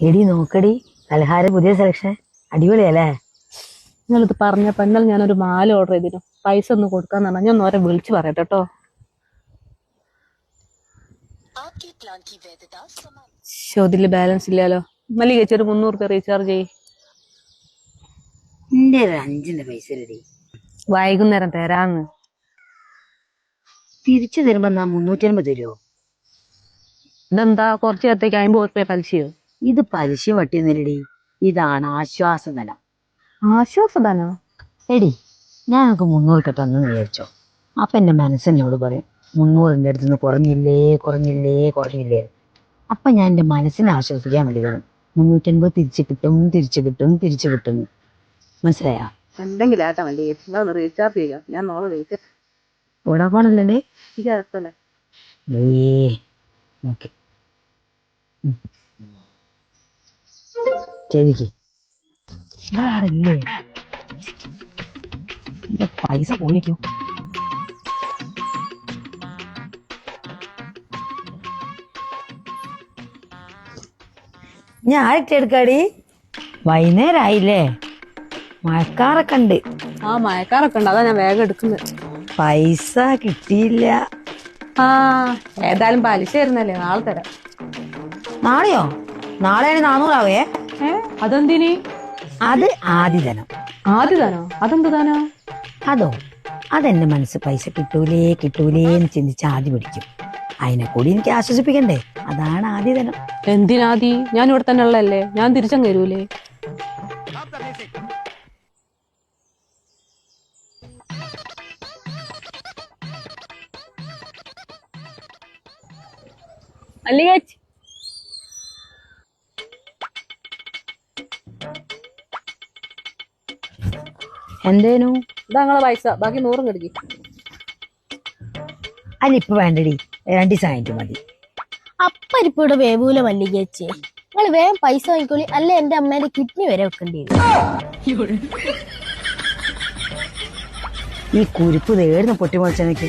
എടി നോക്കടി. പലഹാരം പുതിയ സെലക്ഷൻ അടിപൊളിയല്ലേ? നിങ്ങളിത് പറഞ്ഞപ്പോ ഇന്നലെ ഞാനൊരു മാല ഓർഡർ ചെയ്തിരുന്നു. പൈസ ഒന്ന് കൊടുക്കാന്ന് പറഞ്ഞാൽ ഞാൻ ഓരെ വിളിച്ചു പറയട്ടെ കേട്ടോ ഇതിൽ ബാലൻസ് ഇല്ലല്ലോ. മല്ലി ചേച്ചി ഒരു മുന്നൂറ് രൂപ റീചാർജ് ചെയ്യ്. എന്റെ ഒരു അഞ്ചിന്റെ പൈസ എടി വൈകുന്നേരം തരാന്ന്. തിരിച്ചു തരുമ്പോ നാ മുന്നൂറ്റി അൻപത് തരുമോ ഇതെന്താ? കുറച്ച് നേരത്തേക്ക് അമ്പത് റുപ്യ പലിശയോ ഇത് പലിശ വട്ടിയൊന്നുമില്ലടി ഇതാണ് ആശ്വാസധനം. ആശ്വാസദാനോ എടി ഞാൻ മുന്നൂറ് തന്നെന്ന് വിചാരിച്ചോ. അപ്പൊ എന്റെ മനസ്സിനോട് പറയും മുന്നൂറിന്റെ അടുത്ത് നിന്ന് കുറഞ്ഞില്ലേ കുറഞ്ഞില്ലേ കുറഞ്ഞില്ലേ. അപ്പൊ ഞാൻ എന്റെ മനസ്സിനെ ആശ്വസിക്കാൻ വേണ്ടി വരും. മുന്നൂറ്റൻപത് തിരിച്ചു കിട്ടും തിരിച്ചു കിട്ടും തിരിച്ചു കിട്ടും. മനസ്സിലായാ? എന്തെങ്കിലും ആട്ടാ മല്ലി ഒന്ന് റീചാർജ് ചെയ്യാം. ഞാൻ നോളെ വിളിച്ചു ഓടാപ്പാണല്ലേ ഏ ഓക്കെ ചെവിക്ക് എന്റെ പൈസ പോയിക്കോ. ഞാൻ ആരൊക്കെ എടുക്കാടി? വൈകുന്നേരമായില്ലേ മഴക്കാറൊക്കെ ഉണ്ട്. ആ മഴക്കാറൊക്കെ ഉണ്ട്. അതാ ഞാൻ വേഗം എടുക്കുന്നത്. പൈസ കിട്ടിയില്ല. ആ ഏതായാലും പലിശ തരുന്നല്ലേ നാളെ തരാം. നാളെയോ? നാളെയാണ് നാനൂറാവേ അതെന്തിനി? അത് ആദിതനം ആദിതനോ അതെന്ത് താനോ അതോ അതെന്റെ മനസ്സ് പൈസ കിട്ടൂലേ കിട്ടൂലേ എന്ന് ചിന്തിച്ച് ആദ്യം പിടിക്കും. അതിനെ കൂടി എനിക്ക് ആശ്വസിപ്പിക്കണ്ടേ? അതാണ് ആദിതനം എന്തിനാദി? ഞാൻ ഇവിടെ തന്നെ ഉള്ളല്ലേ ഞാൻ തിരിച്ചങ്ങ് തരൂലേ മല്ലികേച്ചി എന്തേനു? ഇതാ നിങ്ങളെ പൈസ. ബാക്കി നൂറും കിടക്കി അല്ലിപ്പ വേണ്ടടി. രണ്ട് ദിവസം മതി. അപ്പരിപ്പ് വേവൂല വേവൂല മല്ലികേച്ചി നിങ്ങൾ വേഗം പൈസ വാങ്ങിക്കോളി. അല്ലെ എന്റെ അമ്മേന്റെ കിഡ്നി വരെ വെക്കേണ്ടി വരും. ഈ കുരുപ്പ് തേടുന്ന പൊട്ടിമുളച്ചെനിക്ക്